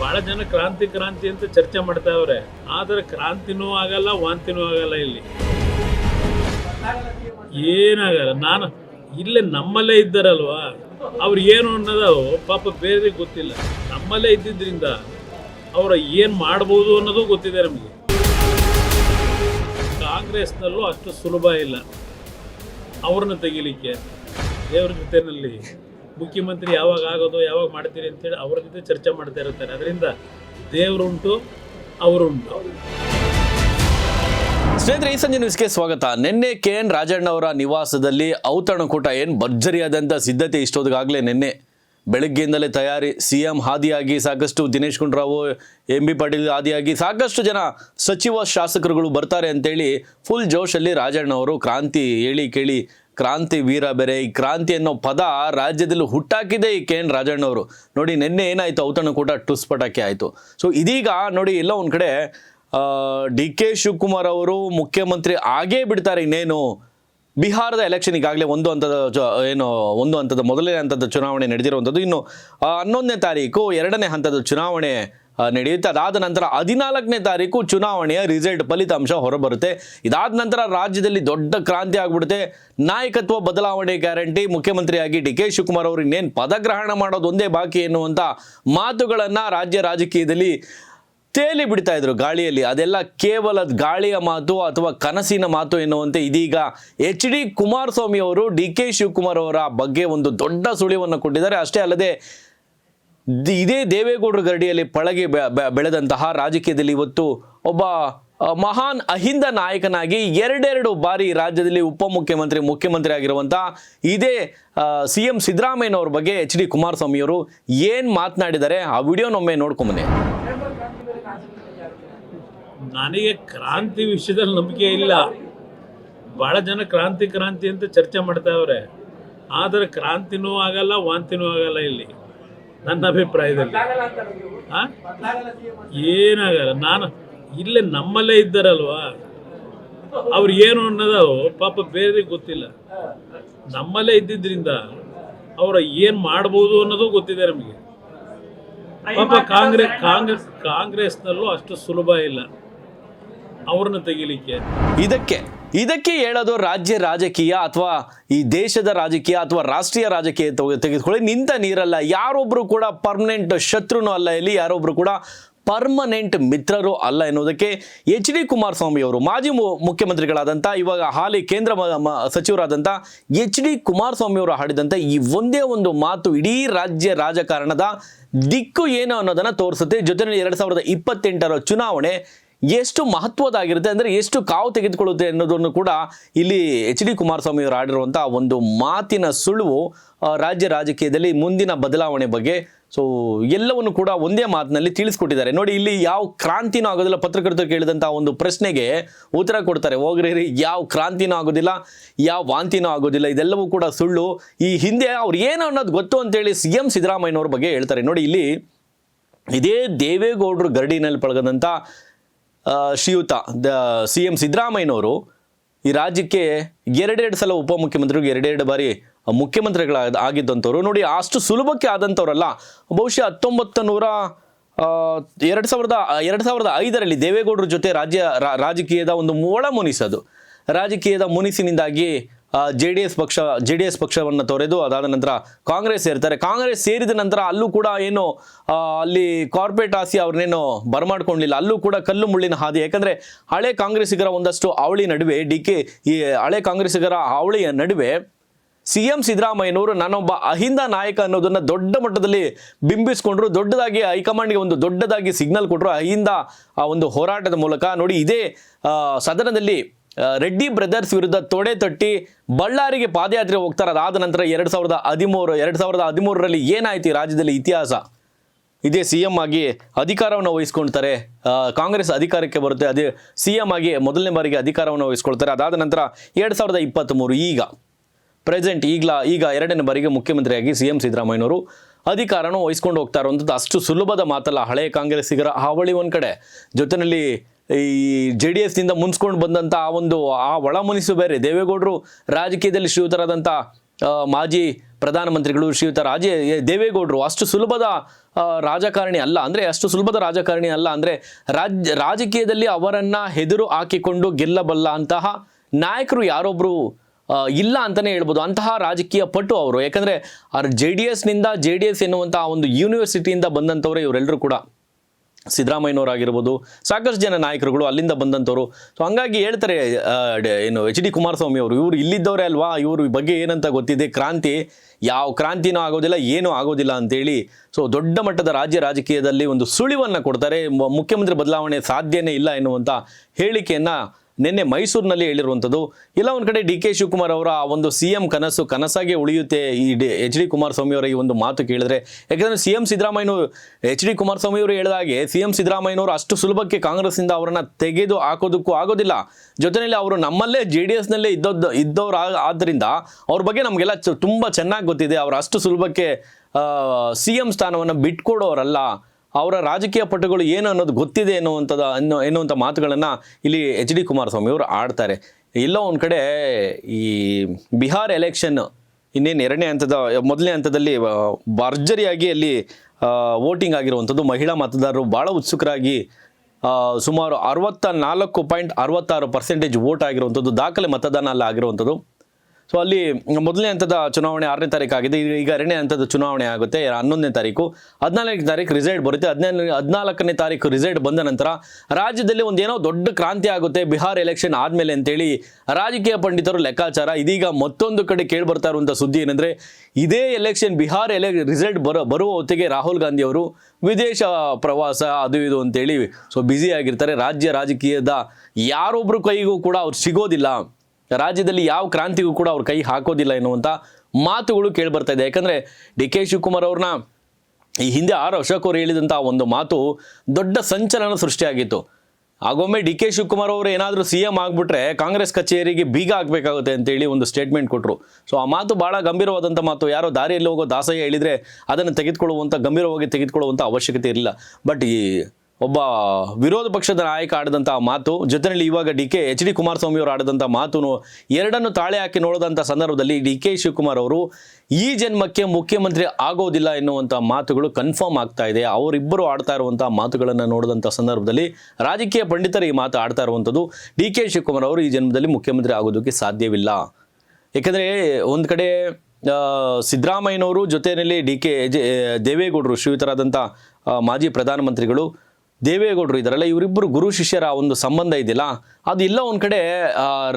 ಬಹಳ ಜನ ಕ್ರಾಂತಿ ಕ್ರಾಂತಿ ಅಂತ ಚರ್ಚೆ ಮಾಡ್ತಾವ್ರೆ ಆದ್ರೆ ಕ್ರಾಂತಿನೂ ಆಗಲ್ಲ, ವಾಂತಿನೂ ಆಗಲ್ಲ ಇಲ್ಲಿ. ಏನಾಗಲ್ಲ, ನಾನು ಇಲ್ಲೇ ನಮ್ಮಲ್ಲೇ ಇದ್ದಾರಲ್ವಾ? ಅವ್ರು ಏನು ಅನ್ನೋದು ಪಾಪ ಬೇರೆ ಗೊತ್ತಿಲ್ಲ. ನಮ್ಮಲ್ಲೇ ಇದ್ದಿದ್ರಿಂದ ಅವರು ಏನು ಮಾಡ್ಬೋದು ಅನ್ನೋದು ಗೊತ್ತಿದೆ ನಮಗೆ. ಕಾಂಗ್ರೆಸ್ನಲ್ಲೂ ಅಷ್ಟು ಸುಲಭ ಇಲ್ಲ. ಅವ್ರನ್ನ ತೆಗಿಲಿಕ್ಕೆ, ದೇವ್ರ ಜೊತೆನಲ್ಲಿ ಮುಖ್ಯಮಂತ್ರಿ ಯಾವಾಗ ಆಗೋದು, ಯಾವಾಗ ಮಾಡ್ತೀರಿ ಅಂತೇಳಿ ಅವರ ಜೊತೆ ಚರ್ಚೆ ಮಾಡ್ತಾ ಇರ್ತಾರೆ. ಅದರಿಂದ ದೇವರುಂಟು, ಅವರುಂಟು. ಸ್ನೇಹಿತರೆ, ಈ ಸಂಜೆ ನ್ಯೂಸ್ಗೆ ಸ್ವಾಗತ. ನಿನ್ನೆ ಕೆ ಎನ್ ರಾಜಣ್ಣ ಅವರ ನಿವಾಸದಲ್ಲಿ ಔತಣಕೂಟ ಏನು ಭರ್ಜರಿಯಾದಂಥ ಸಿದ್ಧತೆ ಇಷ್ಟೊತ್ತಿಗಾಗಲೇ ನಿನ್ನೆ ಬೆಳಗ್ಗೆಯಿಂದಲೇ ತಯಾರಿ. ಸಿ ಎಂ ಹಾದಿಯಾಗಿ ಸಾಕಷ್ಟು ದಿನೇಶ್ ಗುಂಡೂರಾವ್, ಎಂ ಬಿ ಪಾಟೀಲ್ ಹಾದಿಯಾಗಿ ಸಾಕಷ್ಟು ಜನ ಸಚಿವ ಶಾಸಕರುಗಳು ಬರ್ತಾರೆ ಅಂತೇಳಿ ಫುಲ್ ಜೋಶಲ್ಲಿ ರಾಜಣ್ಣ ಅವರು ಕ್ರಾಂತಿ ಹೇಳಿ ಕೇಳಿ ಕ್ರಾಂತಿ ವೀರ ಬೇರೆ, ಈ ಕ್ರಾಂತಿ ಅನ್ನೋ ಪದ ರಾಜ್ಯದಲ್ಲಿ ಹುಟ್ಟಾಕಿದೆ ಈ ಕೆ ಎನ್ ರಾಜಣ್ಣವರು. ನೋಡಿ, ನಿನ್ನೆ ಏನಾಯಿತು? ಔತಣ ಕೂಡ ಟುಸ್ ಪಟಾಕಿ ಆಯಿತು. ಸೊ ಇದೀಗ ನೋಡಿ, ಎಲ್ಲ ಒಂದು ಕಡೆ ಡಿ ಕೆ ಶಿವಕುಮಾರ್ ಅವರು ಮುಖ್ಯಮಂತ್ರಿ ಆಗೇ ಬಿಡ್ತಾರೆ ಇನ್ನೇನು? ಬಿಹಾರದ ಎಲೆಕ್ಷನ್ ಈಗಾಗಲೇ ಒಂದು ಹಂತದ ಏನು, ಒಂದು ಹಂತದ ಮೊದಲನೇ ಹಂತದ ಚುನಾವಣೆ ನಡೆದಿರುವಂಥದ್ದು. ಇನ್ನು ಹನ್ನೊಂದನೇ ತಾರೀಕು ಎರಡನೇ ಹಂತದ ಚುನಾವಣೆ ನಡೆಯುತ್ತೆ. ಅದಾದ ನಂತರ ಹದಿನಾಲ್ಕನೇ ತಾರೀಕು ಚುನಾವಣೆಯ ರಿಸಲ್ಟ್ ಫಲಿತಾಂಶ ಹೊರಬರುತ್ತೆ. ಇದಾದ ನಂತರ ರಾಜ್ಯದಲ್ಲಿ ದೊಡ್ಡ ಕ್ರಾಂತಿ ಆಗ್ಬಿಡುತ್ತೆ. ನಾಯಕತ್ವ ಬದಲಾವಣೆ ಗ್ಯಾರಂಟಿ, ಮುಖ್ಯಮಂತ್ರಿಯಾಗಿ ಡಿ ಕೆ ಶಿವಕುಮಾರ್ ಅವರು ಇನ್ನೇನು ಪದಗ್ರಹಣ ಮಾಡೋದು ಒಂದೇ ಬಾಕಿ ಎನ್ನುವಂಥ ಮಾತುಗಳನ್ನು ರಾಜ್ಯ ರಾಜಕೀಯದಲ್ಲಿ ತೇಲಿ ಬಿಡ್ತಾ ಇದ್ರು ಗಾಳಿಯಲ್ಲಿ. ಅದೆಲ್ಲ ಕೇವಲ ಗಾಳಿಯ ಮಾತು ಅಥವಾ ಕನಸಿನ ಮಾತು ಎನ್ನುವಂತೆ ಇದೀಗ ಎಚ್ ಡಿ ಕುಮಾರಸ್ವಾಮಿ ಅವರು, ಡಿ ಕೆ ಶಿವಕುಮಾರ್ ಅವರ ಬಗ್ಗೆ ಒಂದು ದೊಡ್ಡ ಸುಳಿವನ್ನು ಕೊಟ್ಟಿದ್ದಾರೆ. ಅಷ್ಟೇ ಅಲ್ಲದೆ ಇದೇ ದೇವೇಗೌಡರ ಗರಡಿಯಲ್ಲಿ ಪಳಗಿ ಬೆಳೆದಂತಹ ರಾಜಕೀಯದಲ್ಲಿ ಇವತ್ತು ಒಬ್ಬ ಮಹಾನ್ ಅಹಿಂದ ನಾಯಕನಾಗಿ ಎರಡೆರಡು ಬಾರಿ ರಾಜ್ಯದಲ್ಲಿ ಉಪಮುಖ್ಯಮಂತ್ರಿ, ಮುಖ್ಯಮಂತ್ರಿ ಆಗಿರುವಂತಹ ಇದೇ ಸಿ ಎಂ ಸಿದ್ದರಾಮಯ್ಯನವ್ರ ಬಗ್ಗೆ ಎಚ್ ಡಿ ಕುಮಾರಸ್ವಾಮಿ ಅವರು ಏನು ಮಾತನಾಡಿದ್ದಾರೆ ಆ ವಿಡಿಯೋನೊಮ್ಮೆ ನೋಡ್ಕೊಂಬನ್ನಿ ನನಗೆ ಕ್ರಾಂತಿ ವಿಷಯದಲ್ಲಿ ನಂಬಿಕೆ ಇಲ್ಲ. ಭಾಳ ಜನ ಕ್ರಾಂತಿ ಕ್ರಾಂತಿ ಅಂತ ಚರ್ಚೆ ಮಾಡ್ತಾವ್ರೆ ಆದರೆ ಕ್ರಾಂತಿನೂ ಆಗಲ್ಲ, ವಾಂತಿನೂ ಆಗಲ್ಲ ಇಲ್ಲಿ. ನನ್ನ ಅಭಿಪ್ರಾಯದಲ್ಲಿ? ಏನಾಗಲ್ಲ, ನಾನು ಇಲ್ಲೇ ನಮ್ಮಲ್ಲೇ ಇದ್ದಾರಲ್ವಾ? ಅವ್ರು ಏನು ಅನ್ನೋದು ಪಾಪ ಬೇರೆ ಗೊತ್ತಿಲ್ಲ. ನಮ್ಮಲ್ಲೇ ಇದ್ದಿದ್ದರಿಂದ ಅವರ ಏನು ಮಾಡ್ಬೋದು ಅನ್ನೋದು ಗೊತ್ತಿದೆ ನಮಗೆ. ಪಾಪ ಕಾಂಗ್ರೆಸ್ ಕಾಂಗ್ರೆಸ್ ಕಾಂಗ್ರೆಸ್ನಲ್ಲೂ ಅಷ್ಟು ಸುಲಭ ಇಲ್ಲ. ಅವ್ರನ್ನ ತೆಗಿಲಿಕ್ಕೆ. ಇದಕ್ಕೆ ಇದಕ್ಕೆ ಹೇಳೋದು ರಾಜ್ಯ ರಾಜಕೀಯ ಅಥವಾ ಈ ದೇಶದ ರಾಜಕೀಯ ಅಥವಾ ರಾಷ್ಟ್ರೀಯ ರಾಜಕೀಯ ತಗೊ- ತೆಗೆದುಕೊಳ್ಳಿ. ನಿಂತ ನೀರಲ್ಲ. ಯಾರೊಬ್ಬರು ಕೂಡ ಪರ್ಮನೆಂಟ್ ಶತ್ರುನೂ ಅಲ್ಲ. ಇಲ್ಲಿ ಯಾರೊಬ್ಬರು ಕೂಡ ಪರ್ಮನೆಂಟ್ ಮಿತ್ರರು ಅಲ್ಲ ಎನ್ನುವುದಕ್ಕೆ ಎಚ್ ಡಿ ಕುಮಾರಸ್ವಾಮಿ ಅವರು, ಮಾಜಿ ಮುಖ್ಯಮಂತ್ರಿಗಳಾದಂಥ ಇವಾಗ ಹಾಲಿ ಕೇಂದ್ರ ಸಚಿವರಾದಂಥ ಎಚ್ ಡಿ ಕುಮಾರಸ್ವಾಮಿ ಅವರು ಹಾಡಿದಂಥ ಈ ಒಂದೇ ಒಂದು ಮಾತು ಇಡೀ ರಾಜ್ಯ ರಾಜಕಾರಣದ ದಿಕ್ಕು ಏನು ಅನ್ನೋದನ್ನ ತೋರಿಸುತ್ತೆ. ಜೊತೆಯಲ್ಲಿ ಎರಡು ಸಾವಿರದ ಇಪ್ಪತ್ತೆಂಟರ ಚುನಾವಣೆ ಎಷ್ಟು ಮಹತ್ವದಾಗಿರುತ್ತೆ ಅಂದರೆ ಎಷ್ಟು ಕಾವು ತೆಗೆದುಕೊಳ್ಳುತ್ತೆ ಅನ್ನೋದನ್ನು ಕೂಡ ಇಲ್ಲಿ ಎಚ್ ಡಿ ಕುಮಾರಸ್ವಾಮಿ ಅವರು ಆಡಿರುವಂಥ ಒಂದು ಮಾತಿನ ಸುಳುವು ರಾಜ್ಯ ರಾಜಕೀಯದಲ್ಲಿ ಮುಂದಿನ ಬದಲಾವಣೆ ಬಗ್ಗೆ. ಸೊ ಎಲ್ಲವನ್ನು ಕೂಡ ಒಂದೇ ಮಾತಿನಲ್ಲಿ ತಿಳಿಸ್ಕೊಟ್ಟಿದ್ದಾರೆ. ನೋಡಿ, ಇಲ್ಲಿ ಯಾವ ಕ್ರಾಂತಿನೂ ಆಗೋದಿಲ್ಲ. ಪತ್ರಕರ್ತರು ಕೇಳಿದಂಥ ಒಂದು ಪ್ರಶ್ನೆಗೆ ಉತ್ತರ ಕೊಡ್ತಾರೆ. ಹೋಗ್ರಿ ಯಾವ ಕ್ರಾಂತಿನೂ ಆಗೋದಿಲ್ಲ, ಯಾವ ವಾಂತಿನೂ ಆಗೋದಿಲ್ಲ. ಇದೆಲ್ಲವೂ ಕೂಡ ಸುಳ್ಳು. ಈ ಹಿಂದೆ ಅವ್ರು ಏನು ಅನ್ನೋದು ಗೊತ್ತು ಅಂತೇಳಿ ಸಿ ಎಂ ಸಿದ್ದರಾಮಯ್ಯನವ್ರ ಬಗ್ಗೆ ಹೇಳ್ತಾರೆ. ನೋಡಿ, ಇಲ್ಲಿ ಇದೇ ದೇವೇಗೌಡರು ಗರಡಿನಲ್ಲಿ ಪಳಗದಂಥ ಶ್ರೀಯುತ, ದ ಸಿ ಎಂ ಸಿದ್ದರಾಮಯ್ಯನವರು ಈ ರಾಜ್ಯಕ್ಕೆ ಎರಡೆರಡು ಸಲ ಉಪಮುಖ್ಯಮಂತ್ರಿಗಳು, ಎರಡೆರಡು ಬಾರಿ ಮುಖ್ಯಮಂತ್ರಿಗಳ ಆಗಿದ್ದಂಥವ್ರು. ನೋಡಿ, ಅಷ್ಟು ಸುಲಭಕ್ಕೆ ಆದಂಥವ್ರಲ್ಲ. ಬಹುಶಃ ಹತ್ತೊಂಬತ್ತು ನೂರ ಎರಡು ಸಾವಿರದ ಎರಡು ಸಾವಿರದ ಐದರಲ್ಲಿ ದೇವೇಗೌಡರ ಜೊತೆ ರಾಜ್ಯ ರಾಜಕೀಯದ ಒಂದು ಒಳ ಮುನಿಸದು. ರಾಜಕೀಯದ ಮುನಿಸಿನಿಂದಾಗಿ ಜೆ ಡಿ ಎಸ್ ಪಕ್ಷ ಜೆ ಡಿ ಎಸ್ ಪಕ್ಷವನ್ನು ತೊರೆದು ಅದಾದ ನಂತರ ಕಾಂಗ್ರೆಸ್ ಸೇರ್ತಾರೆ. ಕಾಂಗ್ರೆಸ್ ಸೇರಿದ ನಂತರ ಅಲ್ಲೂ ಕೂಡ ಏನು ಅಲ್ಲಿ ಕಾರ್ಪೊರೇಟ್ ಆಸಿ ಅವ್ರನ್ನೇನು ಬರಮಾಡ್ಕೊಂಡಿಲ್ಲ. ಅಲ್ಲೂ ಕೂಡ ಕಲ್ಲು ಮುಳ್ಳಿನ ಹಾದಿ. ಯಾಕಂದ್ರೆ ಹಳೆ ಕಾಂಗ್ರೆಸ್ಸಿಗರ ಒಂದಷ್ಟು ಅವಳಿ ನಡುವೆ, ಡಿ ಕೆ, ಈ ಹಳೆ ಕಾಂಗ್ರೆಸ್ಸಿಗರ ಅವಳಿಯ ನಡುವೆ ಸಿ ಎಂ ಸಿದ್ದರಾಮಯ್ಯನವರು ನಾನೊಬ್ಬ ಅಹಿಂದ ನಾಯಕ ಅನ್ನೋದನ್ನ ದೊಡ್ಡ ಮಟ್ಟದಲ್ಲಿ ಬಿಂಬಿಸ್ಕೊಂಡ್ರು. ದೊಡ್ಡದಾಗಿ ಹೈಕಮಾಂಡ್ಗೆ ಒಂದು ದೊಡ್ಡದಾಗಿ ಸಿಗ್ನಲ್ ಕೊಟ್ಟರು ಅಹಿಂದ ಆ ಒಂದು ಹೋರಾಟದ ಮೂಲಕ. ನೋಡಿ, ಇದೇ ಸದನದಲ್ಲಿ ರೆಡ್ಡಿ ಬ್ರದರ್ಸ್ ವಿರುದ್ಧ ತೊಡೆ ತಟ್ಟಿ ಬಳ್ಳಾರಿಗೆ ಪಾದಯಾತ್ರೆ ಹೋಗ್ತಾರೆ ಅದಾದ ನಂತರ ಎರಡು ಸಾವಿರದ ಹದಿಮೂರು, ಎರಡು ಸಾವಿರದ ಹದಿಮೂರರಲ್ಲಿ ಏನಾಯ್ತು ರಾಜ್ಯದಲ್ಲಿ ಇತಿಹಾಸ? ಇದೇ ಸಿ ಎಂ ಆಗಿ ಅಧಿಕಾರವನ್ನು ವಹಿಸ್ಕೊಳ್ತಾರೆ. ಕಾಂಗ್ರೆಸ್ ಅಧಿಕಾರಕ್ಕೆ ಬರುತ್ತೆ. ಅದೇ ಸಿ ಎಂ ಆಗಿ ಮೊದಲನೇ ಬಾರಿಗೆ ಅಧಿಕಾರವನ್ನು ವಹಿಸ್ಕೊಳ್ತಾರೆ. ಅದಾದ ನಂತರ ಎರಡು ಸಾವಿರದ ಇಪ್ಪತ್ತ್ಮೂರು ಈಗ ಪ್ರೆಸೆಂಟ್ ಈಗಲ, ಈಗ ಎರಡನೇ ಬಾರಿಗೆ ಮುಖ್ಯಮಂತ್ರಿಯಾಗಿ ಸಿ ಎಂ ಸಿದ್ದರಾಮಯ್ಯನವರು ಅಧಿಕಾರನೂ ವಹಿಸ್ಕೊಂಡು ಹೋಗ್ತಾ ಇರುವಂಥದ್ದು ಅಷ್ಟು ಸುಲಭದ ಮಾತಲ್ಲ. ಹಳೆಯ ಕಾಂಗ್ರೆಸ್ಸಿಗರ ಹಾವಳಿ ಒಂದು ಕಡೆ. ಜೊತೆಯಲ್ಲಿ ಈ ಜೆ ಡಿ ಎಸ್ನಿಂದ ಮುನ್ಸ್ಕೊಂಡು ಬಂದಂಥ ಆ ಒಂದು ಆ ಒಳ ಮನಸ್ಸು ಬೇರೆ. ದೇವೇಗೌಡರು ರಾಜಕೀಯದಲ್ಲಿ ಶ್ರೀಯುತರಾದಂಥ ಆ, ಮಾಜಿ ಪ್ರಧಾನಮಂತ್ರಿಗಳು ಶ್ರೀಯುತ ರಾಜೇ ದೇವೇಗೌಡರು ಅಷ್ಟು ಸುಲಭದ ರಾಜಕಾರಣಿ ಅಲ್ಲ. ಅಂದರೆ ಅಷ್ಟು ಸುಲಭದ ರಾಜಕಾರಣಿ ಅಲ್ಲ. ಅಂದರೆ ರಾಜ್ ರಾಜಕೀಯದಲ್ಲಿ ಅವರನ್ನು ಹೆದರು ಹಾಕಿಕೊಂಡು ಗೆಲ್ಲಬಲ್ಲ ಅಂತಹ ನಾಯಕರು ಯಾರೊಬ್ಬರು ಇಲ್ಲ ಅಂತಲೇ ಹೇಳ್ಬೋದು. ಅಂತಹ ರಾಜಕೀಯ ಪಟು ಅವರು. ಯಾಕಂದರೆ ಅವ್ರ ಜೆ ಡಿ ಎಸ್ನಿಂದ ಜೆ ಡಿ ಎಸ್ ಎನ್ನುವಂಥ ಒಂದು ಯೂನಿವರ್ಸಿಟಿಯಿಂದ ಬಂದಂಥವ್ರೆ ಇವರೆಲ್ಲರೂ ಕೂಡ. ಸಿದ್ದರಾಮಯ್ಯನವರಾಗಿರ್ಬೋದು, ಸಾಕಷ್ಟು ಜನ ನಾಯಕರುಗಳು ಅಲ್ಲಿಂದ ಬಂದಂಥವ್ರು. ಸೊ ಹಂಗಾಗಿ ಹೇಳ್ತಾರೆ ಏನು, ಎಚ್ ಡಿ ಕುಮಾರಸ್ವಾಮಿ ಅವರು, ಇವರು ಇಲ್ಲಿದ್ದವರೇ ಅಲ್ವಾ? ಇವರು ಬಗ್ಗೆ ಏನಂತ ಗೊತ್ತಿದೆ? ಕ್ರಾಂತಿ, ಯಾವ ಕ್ರಾಂತಿನೂ ಆಗೋದಿಲ್ಲ, ಏನೂ ಆಗೋದಿಲ್ಲ ಅಂತೇಳಿ. ಸೊ ದೊಡ್ಡ ಮಟ್ಟದ ರಾಜ್ಯ ರಾಜಕೀಯದಲ್ಲಿ ಒಂದು ಸುಳಿವನ್ನು ಕೊಡ್ತಾರೆ. ಮುಖ್ಯಮಂತ್ರಿ ಬದಲಾವಣೆ ಸಾಧ್ಯನೇ ಇಲ್ಲ ಎನ್ನುವಂಥ ಹೇಳಿಕೆಯನ್ನು ನಿನ್ನೆ ಮೈಸೂರಿನಲ್ಲಿ ಹೇಳಿರುವಂಥದ್ದು, ಇಲ್ಲ, ಒಂದು ಕಡೆ ಡಿ ಕೆ ಶಿವಕುಮಾರ್ ಅವರ ಆ ಒಂದು ಸಿ ಎಂ ಕನಸು ಕನಸಾಗೆ ಉಳಿಯುತ್ತೆ. ಈ ಡಿ, ಎಚ್ ಡಿ ಕುಮಾರಸ್ವಾಮಿ ಅವರ ಈ ಒಂದು ಮಾತು ಕೇಳಿದ್ರೆ, ಯಾಕಂದರೆ ಸಿ ಎಂ ಸಿದ್ದರಾಮಯ್ಯನವರು ಎಚ್ ಡಿ ಕುಮಾರಸ್ವಾಮಿ ಅವರು ಹೇಳಿದ ಹಾಗೆ, ಸಿ ಎಂ ಸಿದ್ದರಾಮಯ್ಯನವರು ಅಷ್ಟು ಸುಲಭಕ್ಕೆ ಕಾಂಗ್ರೆಸ್ಸಿಂದ ಅವರನ್ನು ತೆಗೆದು ಹಾಕೋದಕ್ಕೂ ಆಗೋದಿಲ್ಲ. ಜೊತೆಯಲ್ಲಿ ಅವರು ನಮ್ಮಲ್ಲೇ ಜೆ ಡಿ ಎಸ್ನಲ್ಲೇ ಇದ್ದದ್ದು, ಇದ್ದವ್ರು ಆದ್ದರಿಂದ ಅವ್ರ ಬಗ್ಗೆ ನಮಗೆಲ್ಲ ತುಂಬ ಚೆನ್ನಾಗಿ ಗೊತ್ತಿದೆ. ಅವರು ಅಷ್ಟು ಸುಲಭಕ್ಕೆ ಸಿ ಎಂ ಸ್ಥಾನವನ್ನು ಬಿಟ್ಕೊಡೋರಲ್ಲ. ಅವರ ರಾಜಕೀಯ ಪಟುಗಳು ಏನು ಅನ್ನೋದು ಗೊತ್ತಿದೆ ಎನ್ನುವಂಥದ್ದು ಅನ್ನೋ ಎನ್ನುವಂಥ ಮಾತುಗಳನ್ನು ಇಲ್ಲಿ ಎಚ್ ಡಿ ಕುಮಾರಸ್ವಾಮಿ ಅವರು ಆಡ್ತಾರೆ. ಎಲ್ಲೋ ಒಂದು ಕಡೆ ಈ ಬಿಹಾರ್ ಎಲೆಕ್ಷನ್ ಇನ್ನೇನು ಎರಡನೇ ಹಂತದ, ಮೊದಲನೇ ಹಂತದಲ್ಲಿ ಭರ್ಜರಿಯಾಗಿ ಅಲ್ಲಿ ವೋಟಿಂಗ್ ಆಗಿರುವಂಥದ್ದು. ಮಹಿಳಾ ಮತದಾರರು ಭಾಳ ಉತ್ಸುಕರಾಗಿ ಸುಮಾರು ಅರವತ್ತ ನಾಲ್ಕು ಪಾಯಿಂಟ್ ಅರವತ್ತಾರು ಪರ್ಸೆಂಟೇಜ್ ವೋಟ್ ಆಗಿರುವಂಥದ್ದು. ದಾಖಲೆ ಮತದಾನ ಅಲ್ಲಿ ಆಗಿರುವಂಥದ್ದು. ಸೊ ಅಲ್ಲಿ ಮೊದಲನೇ ಹಂತದ ಚುನಾವಣೆ ಆರನೇ ತಾರೀಕು ಆಗಿದೆ. ಈಗ ಎರಡನೇ ಹಂತದ ಚುನಾವಣೆ ಆಗುತ್ತೆ. ಹನ್ನೊಂದನೇ ತಾರೀಕು, ಹದಿನಾಲ್ಕನೇ ತಾರೀಕು ರಿಸಲ್ಟ್ ಬರುತ್ತೆ. ಹದಿನೈದು ಹದಿನಾಲ್ಕನೇ ತಾರೀಕು ರಿಸಲ್ಟ್ ಬಂದ ನಂತರ ರಾಜ್ಯದಲ್ಲಿ ಒಂದೇನೋ ದೊಡ್ಡ ಕ್ರಾಂತಿ ಆಗುತ್ತೆ. ಬಿಹಾರ್ ಎಲೆಕ್ಷನ್ ಆದಮೇಲೆ ಅಂತೇಳಿ ರಾಜಕೀಯ ಪಂಡಿತರು ಲೆಕ್ಕಾಚಾರ. ಇದೀಗ ಮತ್ತೊಂದು ಕಡೆ ಕೇಳಿಬರ್ತಾ ಇರುವಂಥ ಸುದ್ದಿ ಏನಂದರೆ, ಇದೇ ಎಲೆಕ್ಷನ್ ಬಿಹಾರ್ ಎಲೆ ರಿಸಲ್ಟ್ ಬರೋ, ಬರುವ ಹೊತ್ತಿಗೆ ರಾಹುಲ್ ಗಾಂಧಿ ಅವರು ವಿದೇಶ ಪ್ರವಾಸ ಅದು ಇದು ಅಂತೇಳಿ ಸೊ ಬ್ಯುಸಿ ಆಗಿರ್ತಾರೆ. ರಾಜ್ಯ ರಾಜಕೀಯದ ಯಾರೊಬ್ಬರು ಕೈಗೂ ಕೂಡ ಅವ್ರು ಸಿಗೋದಿಲ್ಲ. ರಾಜ್ಯದಲ್ಲಿ ಯಾವ ಕ್ರಾಂತಿಗೂ ಕೂಡ ಅವ್ರು ಕೈ ಹಾಕೋದಿಲ್ಲ ಎನ್ನುವಂಥ ಮಾತುಗಳು ಕೇಳಿಬರ್ತಾ ಇದೆ. ಯಾಕಂದರೆ ಡಿ ಕೆ ಶಿವಕುಮಾರ್ ಅವ್ರನ್ನ ಈ ಹಿಂದೆ ಆರ್ ಅಶೋಕ್ ಅವರು ಹೇಳಿದಂಥ ಒಂದು ಮಾತು ದೊಡ್ಡ ಸಂಚಲನ ಸೃಷ್ಟಿಯಾಗಿತ್ತು. ಆಗೊಮ್ಮೆ ಡಿ ಕೆ ಶಿವಕುಮಾರ್ ಅವರು ಏನಾದರೂ ಸಿ ಎಂ ಆಗಿಬಿಟ್ರೆ ಕಾಂಗ್ರೆಸ್ ಕಚೇರಿಗೆ ಬೀಗ ಹಾಕಬೇಕಾಗುತ್ತೆ ಅಂತೇಳಿ ಒಂದು ಸ್ಟೇಟ್ಮೆಂಟ್ ಕೊಟ್ಟರು ಸೊ ಆ ಮಾತು ಭಾಳ ಗಂಭೀರವಾದಂಥ ಮಾತು. ಯಾರೋ ದಾರಿಯಲ್ಲಿ ಹೋಗೋ ದಾಸಯ್ಯ ಹೇಳಿದರೆ ಅದನ್ನು ತೆಗೆದುಕೊಳ್ಳುವಂಥ ಗಂಭೀರವಾಗಿ ತೆಗೆದುಕೊಳ್ಳುವಂಥ ಅವಶ್ಯಕತೆ ಇರಲಿಲ್ಲ. ಬಟ್ ಈ ಒಬ್ಬ ವಿರೋಧ ಪಕ್ಷದ ನಾಯಕ ಆಡಿದಂಥ ಮಾತು, ಜೊತೆಯಲ್ಲಿ ಇವಾಗ D K H D Kumaraswamy ಅವರು ಆಡಿದಂಥ ಮಾತು ಎರಡನ್ನು ತಾಳೆ ಹಾಕಿ ನೋಡಿದಂಥ ಸಂದರ್ಭದಲ್ಲಿ ಡಿ ಕೆ ಶಿವಕುಮಾರ್ ಅವರು, ಈ ಜನ್ಮಕ್ಕೆ ಮುಖ್ಯಮಂತ್ರಿ ಆಗೋದಿಲ್ಲ ಎನ್ನುವಂಥ ಮಾತುಗಳು ಕನ್ಫರ್ಮ್ ಆಗ್ತಾ ಇದೆ. ಅವರಿಬ್ಬರು ಆಡ್ತಾ ಇರುವಂಥ ಮಾತುಗಳನ್ನು ನೋಡಿದಂಥ ಸಂದರ್ಭದಲ್ಲಿ ರಾಜಕೀಯ ಪಂಡಿತರು ಈ ಮಾತು ಆಡ್ತಾ ಇರುವಂಥದ್ದು ಡಿ ಕೆ ಶಿವಕುಮಾರ್ ಅವರು ಈ ಜನ್ಮದಲ್ಲಿ ಮುಖ್ಯಮಂತ್ರಿ ಆಗೋದಕ್ಕೆ ಸಾಧ್ಯವಿಲ್ಲ. ಏಕೆಂದರೆ ಒಂದು ಕಡೆ ಸಿದ್ದರಾಮಯ್ಯನವರು ಜೊತೆಯಲ್ಲಿ ಡಿ ಕೆ ದೇವೇಗೌಡರು ಶ್ರೀಯುತರಾದಂಥ ಮಾಜಿ ಪ್ರಧಾನಮಂತ್ರಿಗಳು ದೇವೇಗೌಡರು ಇದ್ದಾರಲ್ಲ, ಇವರಿಬ್ಬರು ಗುರು ಶಿಷ್ಯರ ಒಂದು ಸಂಬಂಧ ಇದೆಯಲ್ಲ, ಅದು ಇಲ್ಲ ಒಂದು ಕಡೆ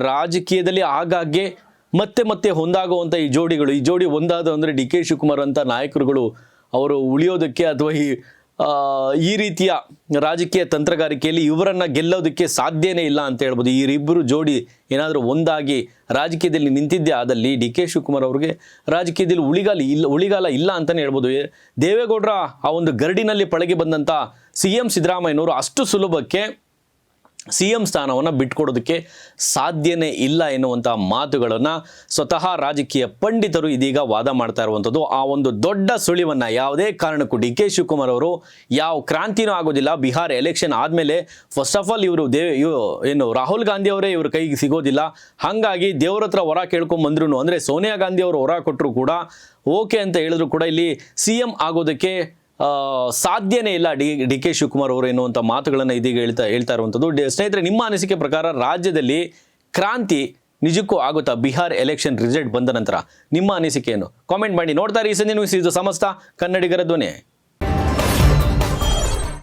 ರಾಜಕೀಯದಲ್ಲಿ ಆಗಾಗ್ಗೆ ಮತ್ತೆ ಮತ್ತೆ ಹೊಂದಾಗುವಂಥ ಈ ಜೋಡಿಗಳು. ಈ ಜೋಡಿ ಒಂದಾದ ಅಂದರೆ ಡಿ ಕೆ ಶಿವಕುಮಾರ್ ಅಂತ ನಾಯಕರುಗಳು ಅವರು ಉಳಿಯೋದಕ್ಕೆ ಅಥವಾ ಈ ಈ ರೀತಿಯ ರಾಜಕೀಯ ತಂತ್ರಗಾರಿಕೆಯಲ್ಲಿ ಇವರನ್ನು ಗೆಲ್ಲೋದಕ್ಕೆ ಸಾಧ್ಯನೇ ಇಲ್ಲ ಅಂತ ಹೇಳ್ಬೋದು. ಈ ಇಬ್ಬರು ಜೋಡಿ ಏನಾದರೂ ಒಂದಾಗಿ ರಾಜಕೀಯದಲ್ಲಿ ನಿಂತಿದ್ದೆ ಆದಲ್ಲಿ ಡಿ ಕೆ ಶಿವಕುಮಾರ್ ಅವ್ರಿಗೆ ರಾಜಕೀಯದಲ್ಲಿ ಉಳಿಗಾಲ ಇಲ್ಲ ಉಳಿಗಾಲ ಇಲ್ಲ ಅಂತಲೇ ಹೇಳ್ಬೋದು. ದೇವೇಗೌಡರ ಆ ಒಂದು ಗರಡಿನಲ್ಲಿ ಪಳಗಿ ಬಂದಂಥ ಸಿ ಎಂ ಸಿದ್ದರಾಮಯ್ಯನವರು ಅಷ್ಟು ಸುಲಭಕ್ಕೆ ಸಿ ಎಂ ಸ್ಥಾನವನ್ನು ಬಿಟ್ಕೊಡೋದಕ್ಕೆ ಸಾಧ್ಯನೇ ಇಲ್ಲ ಎನ್ನುವಂಥ ಮಾತುಗಳನ್ನು ಸ್ವತಃ ರಾಜಕೀಯ ಪಂಡಿತರು ಇದೀಗ ವಾದ ಮಾಡ್ತಾ ಇರುವಂಥದ್ದು. ಆ ಒಂದು ದೊಡ್ಡ ಸುಳಿವನ್ನು ಯಾವುದೇ ಕಾರಣಕ್ಕೂ ಡಿ ಕೆ ಶಿವಕುಮಾರ್ ಅವರು ಯಾವ ಕ್ರಾಂತಿನೂ ಆಗೋದಿಲ್ಲ. ಬಿಹಾರ್ ಎಲೆಕ್ಷನ್ ಆದಮೇಲೆ ಫಸ್ಟ್ ಆಫ್ ಆಲ್ ಇವರು ದೇವ್ ಏನು ರಾಹುಲ್ ಗಾಂಧಿ ಅವರೇ ಇವ್ರ ಕೈಗೆ ಸಿಗೋದಿಲ್ಲ. ಹಾಗಾಗಿ ದೇವ್ರ ಹತ್ರ ಹೊರ ಕೇಳ್ಕೊಂಬಂದ್ರು ಅಂದರೆ ಸೋನಿಯಾ ಗಾಂಧಿ ಅವರು ಹೊರ ಕೊಟ್ಟರು ಕೂಡ ಓಕೆ ಅಂತ ಹೇಳಿದ್ರು ಕೂಡ ಇಲ್ಲಿ ಸಿ ಎಂ ಆಗೋದಕ್ಕೆ ಸಾಧ್ಯನೇ ಇಲ್ಲ ಡಿ ಡಿ ಕೆ ಶಿವಕುಮಾರ್ ಅವರು ಎನ್ನುವಂಥ ಮಾತುಗಳನ್ನು ಇದೀಗ ಹೇಳ್ತಾ ಹೇಳ್ತಾ ಇರುವಂಥದ್ದು. ಸ್ನೇಹಿತರೆ, ನಿಮ್ಮ ಅನಿಸಿಕೆ ಪ್ರಕಾರ ರಾಜ್ಯದಲ್ಲಿ ಕ್ರಾಂತಿ ನಿಜಕ್ಕೂ ಆಗುತ್ತಾ? ಬಿಹಾರ್ ಎಲೆಕ್ಷನ್ ರಿಸಲ್ಟ್ ಬಂದ ನಂತರ ನಿಮ್ಮ ಅನಿಸಿಕೆ ಏನು? ಕಾಮೆಂಟ್ ಮಾಡಿ. ನೋಡ್ತಾರೆ ಈ ಸಂಜೆ ನ್ಯೂಸ್ ಇದು ಸಮಸ್ತ ಕನ್ನಡಿಗರ ಧ್ವನಿ.